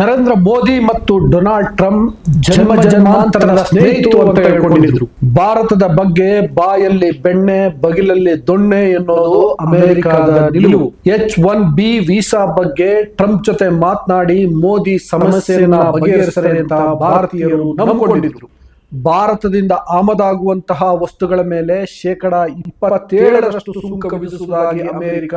ನರೇಂದ್ರ ಮೋದಿ ಮತ್ತು Donald Trump ಜನ್ಮ ಜನ್ಮಾಂತರದ ಸ್ನೇಹಿತರು ಅಂತ ಹೇಳ್ಕೊಂಡಿದ್ರು. ಭಾರತದ ಬಗ್ಗೆ ಬಾಯಲ್ಲಿ ಬೆಣ್ಣೆ, ಬಗಿಲಲ್ಲಿ ದೊಣ್ಣೆ ಎನ್ನುವುದು ಅಮೆರಿಕದ ನಿಲುವು. ಎಚ್ ಒನ್ ಬಿ ವೀಸಾ ಬಗ್ಗೆ ಟ್ರಂಪ್ ಜೊತೆ ಮಾತನಾಡಿ ಮೋದಿ ಸಮಸ್ಯೆಯನ್ನ ಬಗೆಹರಿಸರೆ ಅಂತ ಭಾರತೀಯರು ನಂಬಿಕೊಂಡಿದ್ರು. ಭಾರತದಿಂದ ಆಮದಾಗುವಂತಹ ವಸ್ತುಗಳ ಮೇಲೆ ಶೇಕಡ ಇಪ್ಪತ್ತೇಳರಷ್ಟು ಸುಂಕ ವಿಧಿಸುವುದಾಗಿ ಅಮೆರಿಕ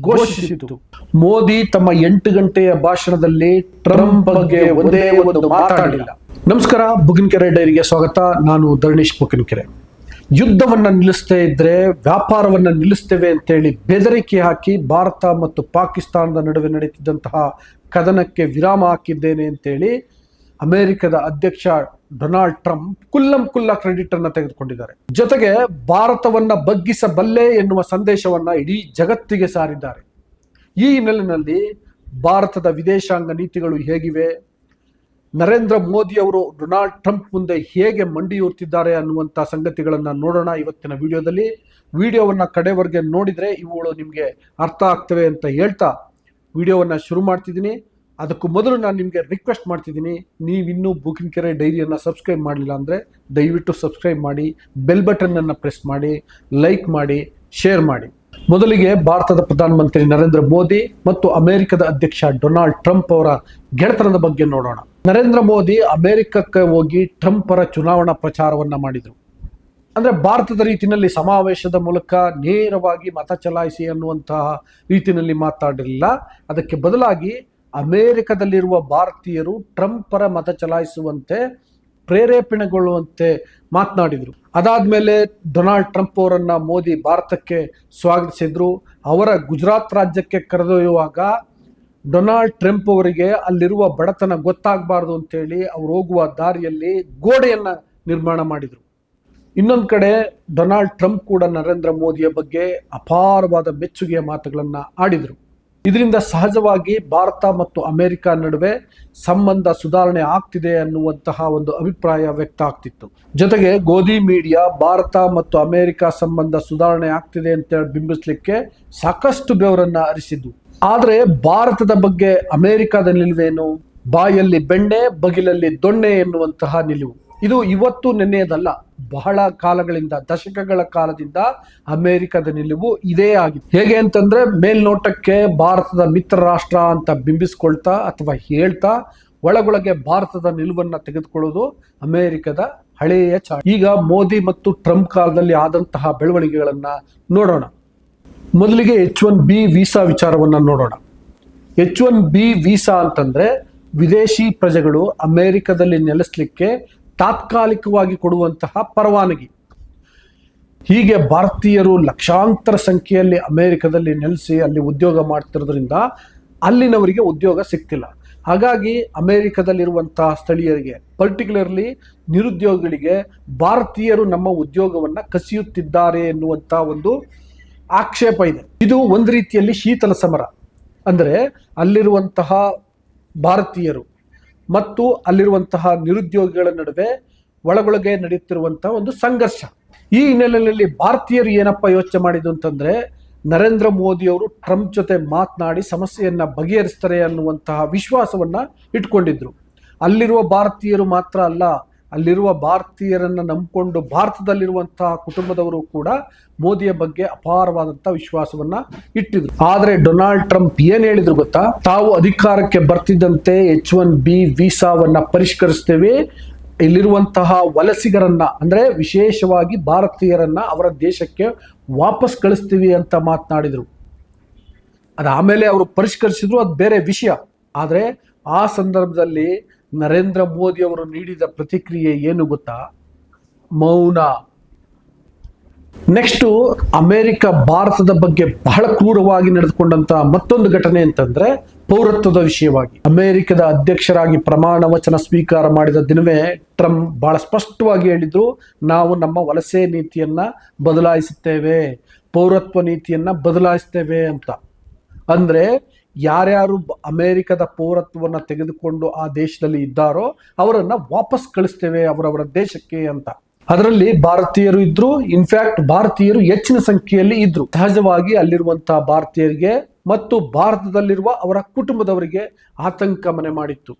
ಘೋಷಿಸಿತು ಮೋದಿ ತಮ್ಮ ಎಂಟು ಗಂಟೆಯ ಭಾಷಣದಲ್ಲಿ ಟ್ರಂಪ್ ಬಗ್ಗೆ ಒಂದೇ ಒಂದು ಮಾತಾಡಲಿಲ್ಲ ನಮಸ್ಕಾರ, ಬುಗಿನಕೆರೆ ಡೈರಿಗೆ ಸ್ವಾಗತ. ನಾನು ಧರಣೀಶ್ ಬುಗಿನಕೆರೆ. ಯುದ್ಧವನ್ನ ನಿಲ್ಲಿಸ್ತೇ ಇದ್ರೆ ವ್ಯಾಪಾರವನ್ನ ನಿಲ್ಲಿಸ್ತೇವೆ ಅಂತೇಳಿ ಬೆದರಿಕೆ ಹಾಕಿ ಭಾರತ ಮತ್ತು ಪಾಕಿಸ್ತಾನದ ನಡುವೆ ನಡೀತಿದ್ದಂತಹ ಕದನಕ್ಕೆ ವಿರಾಮ ಹಾಕಿದ್ದೇನೆ ಅಂತೇಳಿ ಅಮೆರಿಕದ ಅಧ್ಯಕ್ಷ ಡೊನಾಲ್ಡ್ ಟ್ರಂಪ್ ಕುಲ್ಲಂ ಕುಲ್ಲ ಕ್ರೆಡಿಟ್ ಅನ್ನ ತೆಗೆದುಕೊಂಡಿದ್ದಾರೆ. ಜೊತೆಗೆ ಭಾರತವನ್ನ ಬಗ್ಗಿಸಬಲ್ಲೆ ಎನ್ನುವ ಸಂದೇಶವನ್ನ ಇಡೀ ಜಗತ್ತಿಗೆ ಸಾರಿದ್ದಾರೆ. ಈ ಹಿನ್ನೆಲೆಯಲ್ಲಿ ಭಾರತದ ವಿದೇಶಾಂಗ ನೀತಿಗಳು ಹೇಗಿವೆ? ನರೇಂದ್ರ ಮೋದಿ ಅವರು ಡೊನಾಲ್ಡ್ ಟ್ರಂಪ್ ಮುಂದೆ ಹೇಗೆ ಮಂಡಿಯೂರ್ತಿದ್ದಾರೆ ಅನ್ನುವಂಥ ಸಂಗತಿಗಳನ್ನು ನೋಡೋಣ ಇವತ್ತಿನ ವಿಡಿಯೋದಲ್ಲಿ. ವಿಡಿಯೋವನ್ನ ಕಡೆವರೆಗೆ ನೋಡಿದರೆ ಇವುಗಳು ನಿಮಗೆ ಅರ್ಥ ಆಗ್ತವೆ ಅಂತ ಹೇಳ್ತಾ ವಿಡಿಯೋವನ್ನ ಶುರು ಮಾಡ್ತಿದ್ದೀನಿ. ಅದಕ್ಕೂ ಮೊದಲು ನಾನು ನಿಮಗೆ ರಿಕ್ವೆಸ್ಟ್ ಮಾಡ್ತಿದ್ದೀನಿ ನೀವಿನ್ನೂ ಬುಕಿಂಗ್ ಕೆರೆ ಡೈರಿಯನ್ನು ಸಬ್ಸ್ಕ್ರೈಬ್ ಮಾಡಲಿಲ್ಲ ಅಂದರೆ ದಯವಿಟ್ಟು ಸಬ್ಸ್ಕ್ರೈಬ್ ಮಾಡಿ ಬೆಲ್ ಬಟನ್ನನ್ನು ಪ್ರೆಸ್ ಮಾಡಿ ಲೈಕ್ ಮಾಡಿ ಶೇರ್ ಮಾಡಿ. ಮೊದಲಿಗೆ ಭಾರತದ ಪ್ರಧಾನಮಂತ್ರಿ ನರೇಂದ್ರ ಮೋದಿ ಮತ್ತು ಅಮೆರಿಕದ ಅಧ್ಯಕ್ಷ ಡೊನಾಲ್ಡ್ ಟ್ರಂಪ್ ಅವರ ಗೆಳೆತನದ ಬಗ್ಗೆ ನೋಡೋಣ. ನರೇಂದ್ರ ಮೋದಿ ಅಮೆರಿಕಕ್ಕೆ ಹೋಗಿ ಟ್ರಂಪ್ ಅವರ ಚುನಾವಣಾ ಪ್ರಚಾರವನ್ನ ಮಾಡಿದರು. ಅಂದ್ರೆ ಭಾರತದ ರೀತಿಯಲ್ಲಿ ಸಮಾವೇಶದ ಮೂಲಕ ನೇರವಾಗಿ ಮತ ಚಲಾಯಿಸಿ ಅನ್ನುವಂತಹ ರೀತಿಯಲ್ಲಿ ಮಾತಾಡಿರಲಿಲ್ಲ. ಅದಕ್ಕೆ ಬದಲಾಗಿ ಅಮೆರಿಕದಲ್ಲಿರುವ ಭಾರತೀಯರು ಟ್ರಂಪ್ ಪರ ಮತ ಚಲಾಯಿಸುವಂತೆ ಪ್ರೇರೇಪಣೆಗೊಳ್ಳುವಂತೆ ಮಾತನಾಡಿದರು. ಅದಾದ್ಮೇಲೆ ಡೊನಾಲ್ಡ್ ಟ್ರಂಪ್ ಅವರನ್ನು ಮೋದಿ ಭಾರತಕ್ಕೆ ಸ್ವಾಗತಿಸಿದ್ರು. ಅವರ ಗುಜರಾತ್ ರಾಜ್ಯಕ್ಕೆ ಕರೆದೊಯ್ಯುವಾಗ ಡೊನಾಲ್ಡ್ ಟ್ರಂಪ್ ಅವರಿಗೆ ಅಲ್ಲಿರುವ ಬಡತನ ಗೊತ್ತಾಗಬಾರ್ದು ಅಂತೇಳಿ ಅವ್ರು ಹೋಗುವ ದಾರಿಯಲ್ಲಿ ಗೋಡೆಯನ್ನ ನಿರ್ಮಾಣ ಮಾಡಿದರು. ಇನ್ನೊಂದು ಕಡೆ ಡೊನಾಲ್ಡ್ ಟ್ರಂಪ್ ಕೂಡ ನರೇಂದ್ರ ಮೋದಿಯ ಬಗ್ಗೆ ಅಪಾರವಾದ ಮೆಚ್ಚುಗೆಯ ಮಾತುಗಳನ್ನು ಆಡಿದರು. ಇದರಿಂದ ಸಹಜವಾಗಿ ಭಾರತ ಮತ್ತು ಅಮೆರಿಕ ನಡುವೆ ಸಂಬಂಧ ಸುಧಾರಣೆ ಆಗ್ತಿದೆ ಅನ್ನುವಂತಹ ಒಂದು ಅಭಿಪ್ರಾಯ ವ್ಯಕ್ತ ಆಗ್ತಿತ್ತು. ಜೊತೆಗೆ ಗೋಧಿ ಮೀಡಿಯಾ ಭಾರತ ಮತ್ತು ಅಮೆರಿಕ ಸಂಬಂಧ ಸುಧಾರಣೆ ಆಗ್ತಿದೆ ಅಂತ ಬಿಂಬಿಸಲಿಕ್ಕೆ ಸಾಕಷ್ಟು ಬೆವರನ್ನ ಅರಿಸಿದ್ದು ಆದರೆ ಭಾರತದ ಬಗ್ಗೆ ಅಮೆರಿಕದ ನಿಲುವೇನು? ಬಾಯಲ್ಲಿ ಬೆಣ್ಣೆ, ಬಗಿಲಲ್ಲಿ ದೊಣ್ಣೆ ಎನ್ನುವಂತಹ ನಿಲುವು. ಇದು ಇವತ್ತು ನಿನ್ನೆಯದಲ್ಲ. ಬಹಳ ಕಾಲಗಳಿಂದ, ದಶಕಗಳ ಕಾಲದಿಂದ ಅಮೆರಿಕದ ನಿಲುವು ಇದೇ ಆಗಿದೆ. ಹೇಗೆ ಅಂತಂದ್ರೆ ಮೇಲ್ನೋಟಕ್ಕೆ ಭಾರತದ ಮಿತ್ರ ರಾಷ್ಟ್ರ ಅಂತ ಬಿಂಬಿಸ್ಕೊಳ್ತಾ ಅಥವಾ ಹೇಳ್ತಾ ಒಳಗೊಳಗೆ ಭಾರತದ ನಿಲುವನ್ನ ತೆಗೆದುಕೊಳ್ಳೋದು ಅಮೆರಿಕದ ಹಳೆಯ ಚಾ ಈಗ ಮೋದಿ ಮತ್ತು ಟ್ರಂಪ್ ಕಾಲದಲ್ಲಿ ಆದಂತಹ ಬೆಳವಣಿಗೆಗಳನ್ನ ನೋಡೋಣ. ಮೊದಲಿಗೆ ಎಚ್ ಒನ್ ಬಿ ವೀಸಾ ವಿಚಾರವನ್ನ ನೋಡೋಣ. ಎಚ್ ಒನ್ ಬಿ ವೀಸಾ ಅಂತಂದ್ರೆ ವಿದೇಶಿ ಪ್ರಜೆಗಳು ಅಮೆರಿಕದಲ್ಲಿ ನೆಲೆಸಲಿಕ್ಕೆ ತಾತ್ಕಾಲಿಕವಾಗಿ ಕೊಡುವಂತಹ ಪರವಾನಗಿ. ಹೀಗೆ ಭಾರತೀಯರು ಲಕ್ಷಾಂತರ ಸಂಖ್ಯೆಯಲ್ಲಿ ಅಮೆರಿಕದಲ್ಲಿ ನೆಲೆಸಿ ಅಲ್ಲಿ ಉದ್ಯೋಗ ಮಾಡ್ತಿರೋದ್ರಿಂದ ಅಲ್ಲಿನವರಿಗೆ ಉದ್ಯೋಗ ಸಿಗ್ತಿಲ್ಲ. ಹಾಗಾಗಿ ಅಮೆರಿಕದಲ್ಲಿರುವಂತಹ ಸ್ಥಳೀಯರಿಗೆ ಪರ್ಟಿಕ್ಯುಲರ್ಲಿ ನಿರುದ್ಯೋಗಿಗಳಿಗೆ, ಭಾರತೀಯರು ನಮ್ಮ ಉದ್ಯೋಗವನ್ನ ಕಸಿಯುತ್ತಿದ್ದಾರೆ ಎನ್ನುವಂಥ ಒಂದು ಆಕ್ಷೇಪ ಇದೆ. ಇದು ಒಂದು ರೀತಿಯಲ್ಲಿ ಶೀತಲ ಸಮರ. ಅಂದರೆ ಅಲ್ಲಿರುವಂತಹ ಭಾರತೀಯರು ಮತ್ತು ಅಲ್ಲಿರುವಂತಹ ನಿರುದ್ಯೋಗಿಗಳ ನಡುವೆ ಒಳಗೊಳಗೆ ನಡೆಯುತ್ತಿರುವಂತಹ ಒಂದು ಸಂಘರ್ಷ. ಈ ಹಿನ್ನೆಲೆಯಲ್ಲಿ ಭಾರತೀಯರು ಏನಪ್ಪ ಯೋಚನೆ ಮಾಡಿದ್ದು ಅಂತಂದ್ರೆ, ನರೇಂದ್ರ ಮೋದಿ ಅವರು ಟ್ರಂಪ್ ಜೊತೆ ಮಾತನಾಡಿ ಸಮಸ್ಯೆಯನ್ನ ಬಗೆಹರಿಸ್ತಾರೆ ಅನ್ನುವಂತಹ ವಿಶ್ವಾಸವನ್ನ ಇಟ್ಕೊಂಡಿದ್ರು. ಅಲ್ಲಿರುವ ಭಾರತೀಯರು ಮಾತ್ರ ಅಲ್ಲ ಅಲ್ಲಿರುವ ಭಾರತೀಯರನ್ನ ನಂಬಿಕೊಂಡು ಭಾರತದಲ್ಲಿರುವಂತಹ ಕುಟುಂಬದವರು ಕೂಡ ಮೋದಿಯ ಬಗ್ಗೆ ಅಪಾರವಾದಂತಹ ವಿಶ್ವಾಸವನ್ನ ಇಟ್ಟಿದ್ರು. ಆದರೆ ಡೊನಾಲ್ಡ್ ಟ್ರಂಪ್ ಏನ್ ಹೇಳಿದ್ರು ಗೊತ್ತಾ? ತಾವು ಅಧಿಕಾರಕ್ಕೆ ಬರ್ತಿದ್ದಂತೆ ಎಚ್ ಒನ್ ಬಿ ವೀಸಾವನ್ನ ಪರಿಷ್ಕರಿಸ್ತೇವೆ. ಇಲ್ಲಿರುವಂತಹ ವಲಸಿಗರನ್ನ, ಅಂದ್ರೆ ವಿಶೇಷವಾಗಿ ಭಾರತೀಯರನ್ನ ಅವರ ದೇಶಕ್ಕೆ ವಾಪಸ್ ಕಳಿಸ್ತೀವಿ ಅಂತ ಮಾತನಾಡಿದರು. ಅದು ಆಮೇಲೆ ಅವರು ಪರಿಷ್ಕರಿಸಿದ್ರು, ಅದು ಬೇರೆ ವಿಷಯ. ಆದರೆ ಆ ಸಂದರ್ಭದಲ್ಲಿ ನರೇಂದ್ರ ಮೋದಿ ಅವರು ನೀಡಿದ ಪ್ರತಿಕ್ರಿಯೆ ಏನು ಗೊತ್ತಾ? ಮೌನ. ನೆಕ್ಸ್ಟು, ಅಮೆರಿಕ, ಭಾರತದ ಬಗ್ಗೆ ಬಹಳ ಕ್ರೂರವಾಗಿ ನಡೆದುಕೊಂಡಂತ ಮತ್ತೊಂದು ಘಟನೆ ಅಂತಂದ್ರೆ ಪೌರತ್ವದ ವಿಷಯವಾಗಿ. ಅಮೆರಿಕದ ಅಧ್ಯಕ್ಷರಾಗಿ ಪ್ರಮಾಣ ವಚನ ಸ್ವೀಕಾರ ಮಾಡಿದ ದಿನವೇ ಟ್ರಂಪ್ ಬಹಳ ಸ್ಪಷ್ಟವಾಗಿ ಹೇಳಿದ್ರು, ನಾವು ನಮ್ಮ ವಲಸೆ ನೀತಿಯನ್ನ ಬದಲಾಯಿಸುತ್ತೇವೆ. ಪೌರತ್ವ ನೀತಿಯನ್ನ ಬದಲಾಯಿಸ್ತೇವೆ ಅಂತ. ಅಂದ್ರೆ ಯಾರ್ಯಾರು ಅಮೇರಿಕದ ಪೌರತ್ವವನ್ನು ತೆಗೆದುಕೊಂಡು ಆ ದೇಶದಲ್ಲಿ ಇದ್ದಾರೋ ಅವರನ್ನು ವಾಪಸ್ ಕಳಿಸ್ತೇವೆ ಅವರವರ ದೇಶಕ್ಕೆ ಅಂತ. ಅದರಲ್ಲಿ ಭಾರತೀಯರು ಇದ್ರು ಇನ್ಫ್ಯಾಕ್ಟ್ ಭಾರತೀಯರು ಹೆಚ್ಚಿನ ಸಂಖ್ಯೆಯಲ್ಲಿ ಇದ್ರು. ಸಹಜವಾಗಿ ಅಲ್ಲಿರುವಂತಹ ಭಾರತೀಯರಿಗೆ ಮತ್ತು ಭಾರತದಲ್ಲಿರುವ ಅವರ ಕುಟುಂಬದವರಿಗೆ ಆತಂಕ ಮನೆ ಮಾಡಿತ್ತು.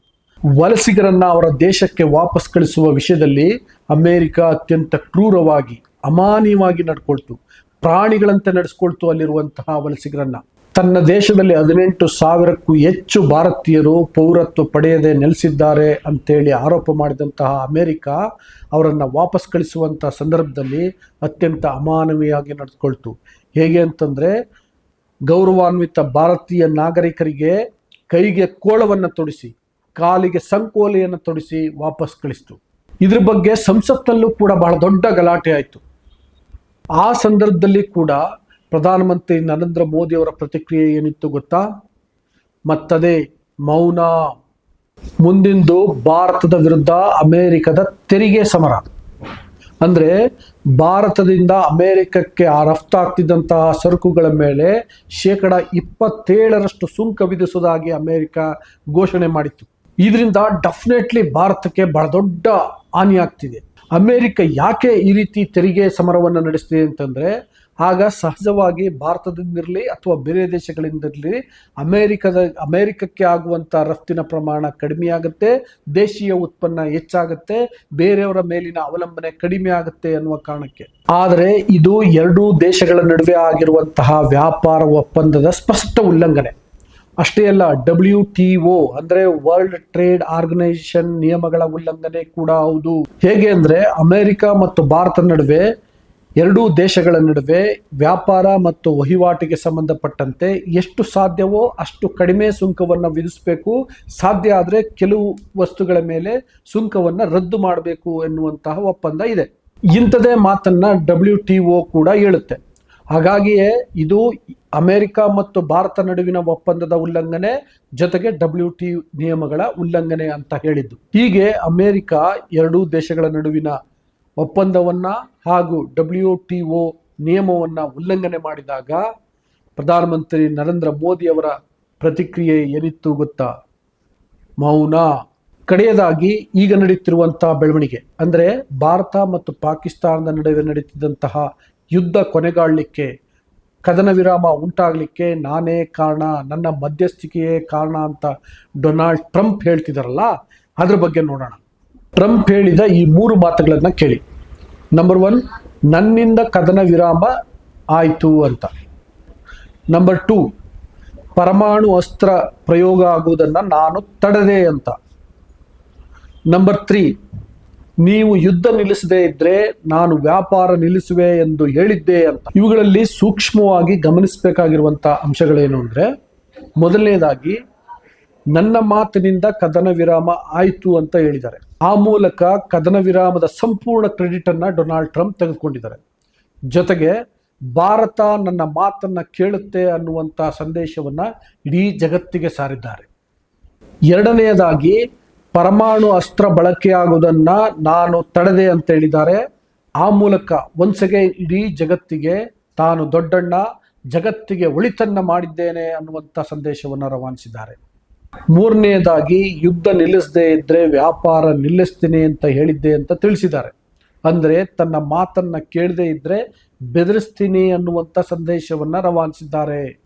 ವಲಸಿಗರನ್ನ ಅವರ ದೇಶಕ್ಕೆ ವಾಪಸ್ ಕಳಿಸುವ ವಿಷಯದಲ್ಲಿ ಅಮೇರಿಕ ಅತ್ಯಂತ ಕ್ರೂರವಾಗಿ, ಅಮಾನ್ಯವಾಗಿ ನಡ್ಕೊಳ್ತು. ಪ್ರಾಣಿಗಳಂತೆ ನಡೆಸ್ಕೊಳ್ತು ಅಲ್ಲಿರುವಂತಹ ವಲಸಿಗರನ್ನ. ತನ್ನ ದೇಶದಲ್ಲಿ ಹದಿನೆಂಟು ಸಾವಿರಕ್ಕೂ ಹೆಚ್ಚು ಭಾರತೀಯರು ಪೌರತ್ವ ಪಡೆಯದೆ ನೆಲೆಸಿದ್ದಾರೆ ಅಂತೇಳಿ ಆರೋಪ ಮಾಡಿದಂತಹ ಅಮೆರಿಕ ಅವರನ್ನು ವಾಪಸ್ ಕಳಿಸುವಂಥ ಸಂದರ್ಭದಲ್ಲಿ ಅತ್ಯಂತ ಅಮಾನವೀಯವಾಗಿ ನಡೆದುಕೊಳ್ತು. ಹೇಗೆ ಅಂತಂದರೆ, ಗೌರವಾನ್ವಿತ ಭಾರತೀಯ ನಾಗರಿಕರಿಗೆ ಕೈಗೆ ಕೋಳವನ್ನು ತೊಡಿಸಿ, ಕಾಲಿಗೆ ಸಂಕೋಲೆಯನ್ನು ತೊಡಿಸಿ ವಾಪಸ್ ಕಳಿಸ್ತು. ಇದ್ರ ಬಗ್ಗೆ ಸಂಸತ್ತಲ್ಲೂ ಕೂಡ ಬಹಳ ದೊಡ್ಡ ಗಲಾಟೆ ಆಯಿತು. ಆ ಸಂದರ್ಭದಲ್ಲಿ ಕೂಡ ಪ್ರಧಾನಮಂತ್ರಿ ನರೇಂದ್ರ ಮೋದಿ ಅವರ ಪ್ರತಿಕ್ರಿಯೆ ಏನಿತ್ತು ಗೊತ್ತಾ? ಮತ್ತದೇ ಮೌನ. ಮುಂದಿಂದು ಭಾರತದ ವಿರುದ್ಧ ಅಮೆರಿಕದ ತೆರಿಗೆ ಸಮರ. ಅಂದ್ರೆ ಭಾರತದಿಂದ ಅಮೆರಿಕಕ್ಕೆ ಆ ರಫ್ತಾಗ್ತಿದ್ದಂತಹ ಸರಕುಗಳ ಮೇಲೆ ಶೇಕಡ ಇಪ್ಪತ್ತೇಳರಷ್ಟು ಸುಂಕ ವಿಧಿಸುವುದಾಗಿ ಅಮೆರಿಕ ಘೋಷಣೆ ಮಾಡಿತ್ತು. ಇದರಿಂದ ಡೆಫಿನೆಟ್ಲಿ ಭಾರತಕ್ಕೆ ಬಹಳ ದೊಡ್ಡ ಹಾನಿಯಾಗ್ತಿದೆ. ಅಮೆರಿಕ ಯಾಕೆ ಈ ರೀತಿ ತೆರಿಗೆ ಸಮರವನ್ನು ನಡೆಸ್ತಿದೆ ಅಂತಂದ್ರೆ ಆಗ ಸಹಜವಾಗಿ ಭಾರತದಿಂದಿರಲಿ ಅಥವಾ ಬೇರೆ ದೇಶಗಳಿಂದಿರಲಿ ಅಮೇರಿಕದ, ಅಮೇರಿಕಕ್ಕೆ ಆಗುವಂಥ ರಫ್ತಿನ ಪ್ರಮಾಣ ಕಡಿಮೆಯಾಗುತ್ತೆ ದೇಶೀಯ ಉತ್ಪನ್ನ ಹೆಚ್ಚಾಗುತ್ತೆ, ಬೇರೆಯವರ ಮೇಲಿನ ಅವಲಂಬನೆ ಕಡಿಮೆ ಆಗುತ್ತೆ ಅನ್ನುವ ಕಾರಣಕ್ಕೆ. ಆದರೆ ಇದು ಎರಡೂ ದೇಶಗಳ ನಡುವೆ ಆಗಿರುವಂತಹ ವ್ಯಾಪಾರ ಒಪ್ಪಂದದ ಸ್ಪಷ್ಟ ಉಲ್ಲಂಘನೆ. ಅಷ್ಟೇ ಅಲ್ಲ ಡಬ್ಲ್ಯೂ ಟಿ ಒ ಅಂದ್ರೆ ವರ್ಲ್ಡ್ ಟ್ರೇಡ್ ಆರ್ಗನೈಸೇಷನ್ ನಿಯಮಗಳ ಉಲ್ಲಂಘನೆ ಕೂಡ ಹೌದು. ಹೇಗೆ ಅಂದ್ರೆ ಅಮೆರಿಕ ಮತ್ತು ಭಾರತ ನಡುವೆ ಎರಡೂ ದೇಶಗಳ ನಡುವೆ ವ್ಯಾಪಾರ ಮತ್ತು ವಹಿವಾಟಿಗೆ ಸಂಬಂಧಪಟ್ಟಂತೆ ಎಷ್ಟು ಸಾಧ್ಯವೋ ಅಷ್ಟು ಕಡಿಮೆ ಸುಂಕವನ್ನು ವಿಧಿಸಬೇಕು. ಸಾಧ್ಯ ಆದರೆ ಕೆಲವು ವಸ್ತುಗಳ ಮೇಲೆ ಸುಂಕವನ್ನು ರದ್ದು ಮಾಡಬೇಕು ಎನ್ನುವಂತಹ ಒಪ್ಪಂದ ಇದೆ. ಇಂಥದೇ ಮಾತನ್ನು ಡಬ್ಲ್ಯೂ ಟಿ ಒ ಕೂಡ ಹೇಳುತ್ತೆ. ಹಾಗಾಗಿಯೇ ಇದು ಅಮೆರಿಕ ಮತ್ತು ಭಾರತ ನಡುವಿನ ಒಪ್ಪಂದದ ಉಲ್ಲಂಘನೆ ಜೊತೆಗೆ ಡಬ್ಲ್ಯೂ ಟಿ ನಿಯಮಗಳ ಉಲ್ಲಂಘನೆ ಅಂತ ಹೇಳಿದ್ದು. ಹೀಗೆ ಅಮೆರಿಕ ಎರಡೂ ದೇಶಗಳ ನಡುವಿನ ಒಪ್ಪಂದವನ್ನ ಹಾಗೂ ಡಬ್ಲ್ಯೂ ಟಿ ಒ ನಿಯಮವನ್ನು ಉಲ್ಲಂಘನೆ ಮಾಡಿದಾಗ ಪ್ರಧಾನಮಂತ್ರಿ ನರೇಂದ್ರ ಮೋದಿ ಅವರ ಪ್ರತಿಕ್ರಿಯೆ ಏನಿತ್ತು ಗೊತ್ತಾ? ಮೌನ. ಕಡೆಯದಾಗಿ ಈಗ ನಡೀತಿರುವಂತಹ ಬೆಳವಣಿಗೆ. ಅಂದರೆ ಭಾರತ ಮತ್ತು ಪಾಕಿಸ್ತಾನದ ನಡುವೆ ನಡೀತಿದ್ದಂತಹ ಯುದ್ಧ ಕೊನೆಗಾಣಲಿಕ್ಕೆ ಕದನ ವಿರಾಮ ಉಂಟಾಗಲಿಕ್ಕೆ ನಾನೇ ಕಾರಣ, ನನ್ನ ಮಧ್ಯಸ್ಥಿಕೆಯೇ ಕಾರಣ ಅಂತ ಡೊನಾಲ್ಡ್ ಟ್ರಂಪ್ ಹೇಳ್ತಿದಾರಲ್ಲ, ಅದ್ರ ಬಗ್ಗೆ ನೋಡೋಣ. ಟ್ರಂಪ್ ಹೇಳಿದ ಈ ಮೂರು ಮಾತುಗಳನ್ನು ಕೇಳಿ. ನಂಬರ್ ಒನ್ ನನ್ನಿಂದ ಕದನ ವಿರಾಮ ಆಯಿತು ಅಂತ. ನಂಬರ್ ಟೂ ಪರಮಾಣು ಅಸ್ತ್ರ ಪ್ರಯೋಗ ಆಗುವುದನ್ನು ನಾನು ತಡೆದೆ ಅಂತ. ನಂಬರ್ ತ್ರೀ ನೀವು ಯುದ್ಧ ನಿಲ್ಲಿಸದೇ ಇದ್ರೆ ನಾನು ವ್ಯಾಪಾರ ನಿಲ್ಲಿಸುವೆ ಎಂದು ಹೇಳಿದ್ದೆ ಅಂತ. ಇವುಗಳಲ್ಲಿ ಸೂಕ್ಷ್ಮವಾಗಿ ಗಮನಿಸಬೇಕಾಗಿರುವಂಥ ಅಂಶಗಳೇನು ಅಂದರೆ, ಮೊದಲನೇದಾಗಿ ನನ್ನ ಮಾತಿನಿಂದ ಕದನ ವಿರಾಮ ಆಯಿತು ಅಂತ ಹೇಳಿದ್ದಾರೆ. ಆ ಮೂಲಕ ಕದನ ವಿರಾಮದ ಸಂಪೂರ್ಣ ಕ್ರೆಡಿಟ್ ಅನ್ನ ಡೊನಾಲ್ಡ್ ಟ್ರಂಪ್ ತೆಗೆದುಕೊಂಡಿದ್ದಾರೆ. ಜೊತೆಗೆ ಭಾರತ ನನ್ನ ಮಾತನ್ನ ಕೇಳುತ್ತೆ ಅನ್ನುವಂಥ ಸಂದೇಶವನ್ನ ಇಡೀ ಜಗತ್ತಿಗೆ ಸಾರಿದ್ದಾರೆ. ಎರಡನೆಯದಾಗಿ ಪರಮಾಣು ಅಸ್ತ್ರ ಬಳಕೆಯಾಗುವುದನ್ನ ನಾನು ತಡೆದೆ ಅಂತ ಹೇಳಿದ್ದಾರೆ. ಆ ಮೂಲಕ ಒಂದ್ಸಗೆ ಇಡೀ ಜಗತ್ತಿಗೆ ತಾನು ದೊಡ್ಡಣ್ಣ, ಜಗತ್ತಿಗೆ ಒಳಿತನ್ನ ಮಾಡಿದ್ದೇನೆ ಅನ್ನುವಂಥ ಸಂದೇಶವನ್ನು ರವಾನಿಸಿದ್ದಾರೆ. ಮೂರನೆಯದಾಗಿ ಯುದ್ಧ ನಿಲ್ಲಿಸದೇ ಇದ್ದರೆ ವ್ಯಾಪಾರ ನಿಲ್ಲಿಸ್ತೀನಿ ಅಂತ ಹೇಳಿದ್ದೆ ಅಂತ ತಿಳಿಸಿದ್ದಾರೆ. ಅಂದ್ರೆ ತನ್ನ ಮಾತನ್ನ ಕೇಳದೇ ಇದ್ದರೆ ಬೆದರಿಸ್ತೀನಿ ಅನ್ನುವಂಥ ಸಂದೇಶವನ್ನ ರವಾನಿಸಿದ್ದಾರೆ.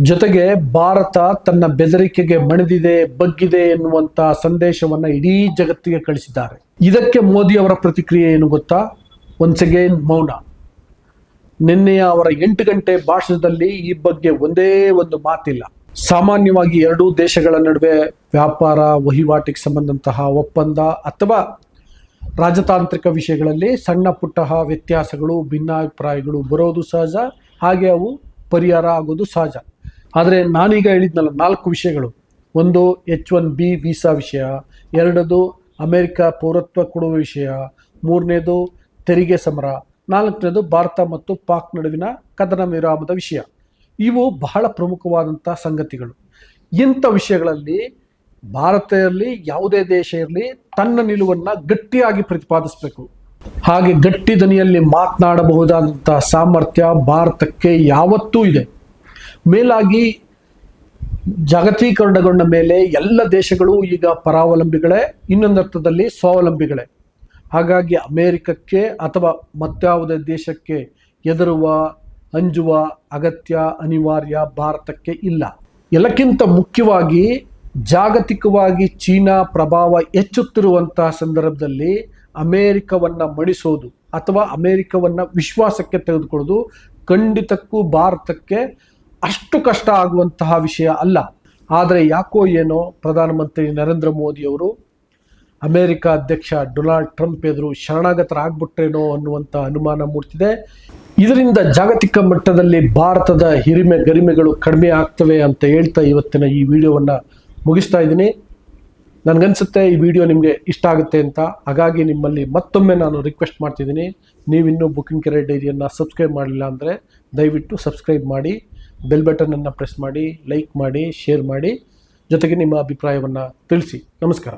ಜೊತೆಗೆ ಭಾರತ ತನ್ನ ಬೆದರಿಕೆಗೆ ಮಣಿದಿದೆ, ಬಗ್ಗಿದೆ ಎನ್ನುವಂಥ ಸಂದೇಶವನ್ನ ಇಡೀ ಜಗತ್ತಿಗೆ ಕಳಿಸಿದ್ದಾರೆ. ಇದಕ್ಕೆ ಮೋದಿ ಅವರ ಪ್ರತಿಕ್ರಿಯೆ ಏನು ಗೊತ್ತಾ? ಒನ್ಸ್ ಅಗೇನ್ ಮೌನ. ನಿನ್ನೆಯ ಅವರ ಎಂಟು ಗಂಟೆ ಭಾಷಣದಲ್ಲಿ ಈ ಬಗ್ಗೆ ಒಂದೇ ಒಂದು ಮಾತಿಲ್ಲ. ಸಾಮಾನ್ಯವಾಗಿ ಎರಡೂ ದೇಶಗಳ ನಡುವೆ ವ್ಯಾಪಾರ, ವಹಿವಾಟಿಗೆ ಸಂಬಂಧಂತಹ ಒಪ್ಪಂದ ಅಥವಾ ರಾಜತಾಂತ್ರಿಕ ವಿಷಯಗಳಲ್ಲಿ ಸಣ್ಣ ಪುಟ್ಟ ವ್ಯತ್ಯಾಸಗಳು, ಭಿನ್ನಾಭಿಪ್ರಾಯಗಳು ಬರೋದು ಸಹಜ, ಹಾಗೆ ಅವು ಪರಿಹಾರ ಆಗೋದು ಸಹಜ. ಆದರೆ ನಾನೀಗ ಹೇಳಿದ್ನಲ್ಲ ನಾಲ್ಕು ವಿಷಯಗಳು. ಒಂದು ಎಚ್ ಒನ್ ಬಿ ವೀಸಾ ವಿಷಯ, ಎರಡದು ಅಮೆರಿಕ ಪೌರತ್ವ ಕೊಡುವ ವಿಷಯ, ಮೂರನೇದು ತೆರಿಗೆ ಸಮರ, ನಾಲ್ಕನೇದು ಭಾರತ ಮತ್ತು ಪಾಕ್ ನಡುವಿನ ಕದನ ವಿರಾಮದ ವಿಷಯ. ಇವು ಬಹಳ ಪ್ರಮುಖವಾದಂಥ ಸಂಗತಿಗಳು. ಇಂಥ ವಿಷಯಗಳಲ್ಲಿ ಭಾರತ ಇರಲಿ, ಯಾವುದೇ ದೇಶ ಇರಲಿ ತನ್ನ ನಿಲುವನ್ನು ಗಟ್ಟಿಯಾಗಿ ಪ್ರತಿಪಾದಿಸಬೇಕು. ಹಾಗೆ ಗಟ್ಟಿ ದನಿಯಲ್ಲಿ ಮಾತನಾಡಬಹುದಾದಂಥ ಸಾಮರ್ಥ್ಯ ಭಾರತಕ್ಕೆ ಯಾವತ್ತೂ ಇದೆ. ಮೇಲಾಗಿ ಜಾಗತೀಕರಣಗೊಂಡ ಮೇಲೆ ಎಲ್ಲ ದೇಶಗಳು ಈಗ ಪರಾವಲಂಬಿಗಳೇ, ಇನ್ನೊಂದರ್ಥದಲ್ಲಿ ಸ್ವಾವಲಂಬಿಗಳೇ. ಹಾಗಾಗಿ ಅಮೇರಿಕಕ್ಕೆ ಅಥವಾ ಮತ್ತಾವುದೇ ದೇಶಕ್ಕೆ ಎದುರುವ ಅಂಜುವ ಅಗತ್ಯ ಅನಿವಾರ್ಯ ಭಾರತಕ್ಕೆ ಇಲ್ಲ. ಎಲ್ಲಕ್ಕಿಂತ ಮುಖ್ಯವಾಗಿ ಜಾಗತಿಕವಾಗಿ ಚೀನಾ ಪ್ರಭಾವ ಹೆಚ್ಚುತ್ತಿರುವಂತಹ ಸಂದರ್ಭದಲ್ಲಿ ಅಮೇರಿಕವನ್ನು ಮಣಿಸೋದು ಅಥವಾ ಅಮೇರಿಕವನ್ನು ವಿಶ್ವಾಸಕ್ಕೆ ತೆಗೆದುಕೊಳ್ಳೋದು ಖಂಡಿತಕ್ಕೂ ಭಾರತಕ್ಕೆ ಅಷ್ಟು ಕಷ್ಟ ಆಗುವಂತಹ ವಿಷಯ ಅಲ್ಲ. ಆದರೆ ಯಾಕೋ ಏನೋ ಪ್ರಧಾನಮಂತ್ರಿ ನರೇಂದ್ರ ಮೋದಿಯವರು ಅಮೆರಿಕ ಅಧ್ಯಕ್ಷ ಡೊನಾಲ್ಡ್ ಟ್ರಂಪ್ ಎದುರು ಶರಣಾಗತರಾಗ್ಬಿಟ್ರೇನೋ ಅನ್ನುವಂಥ ಅನುಮಾನ ಮೂಡ್ತಿದೆ. ಇದರಿಂದ ಜಾಗತಿಕ ಮಟ್ಟದಲ್ಲಿ ಭಾರತದ ಹಿರಿಮೆ ಗರಿಮೆಗಳು ಕಡಿಮೆ ಆಗ್ತವೆ ಅಂತ ಹೇಳ್ತಾ ಇವತ್ತಿನ ಈ ವಿಡಿಯೋವನ್ನು ಮುಗಿಸ್ತಾ ಇದ್ದೀನಿ. ನನಗನ್ಸುತ್ತೆ ಈ ವಿಡಿಯೋ ನಿಮಗೆ ಇಷ್ಟ ಆಗುತ್ತೆ ಅಂತ. ಹಾಗಾಗಿ ನಿಮ್ಮಲ್ಲಿ ಮತ್ತೊಮ್ಮೆ ನಾನು ರಿಕ್ವೆಸ್ಟ್ ಮಾಡ್ತಿದ್ದೀನಿ. ನೀವಿನ್ನೂ ಬುಕಿಂಗ್ ಕೆರೆ ಡೈರಿಯನ್ನು ಸಬ್ಸ್ಕ್ರೈಬ್ ಮಾಡಲಿಲ್ಲ ಅಂದರೆ ದಯವಿಟ್ಟು ಸಬ್ಸ್ಕ್ರೈಬ್ ಮಾಡಿ ಬೆಲ್ ಬಟನನ್ನು ಪ್ರೆಸ್ ಮಾಡಿ ಲೈಕ್ ಮಾಡಿ ಶೇರ್ ಮಾಡಿ, ಜೊತೆಗೆ ನಿಮ್ಮ ಅಭಿಪ್ರಾಯವನ್ನು ತಿಳಿಸಿ. ನಮಸ್ಕಾರ.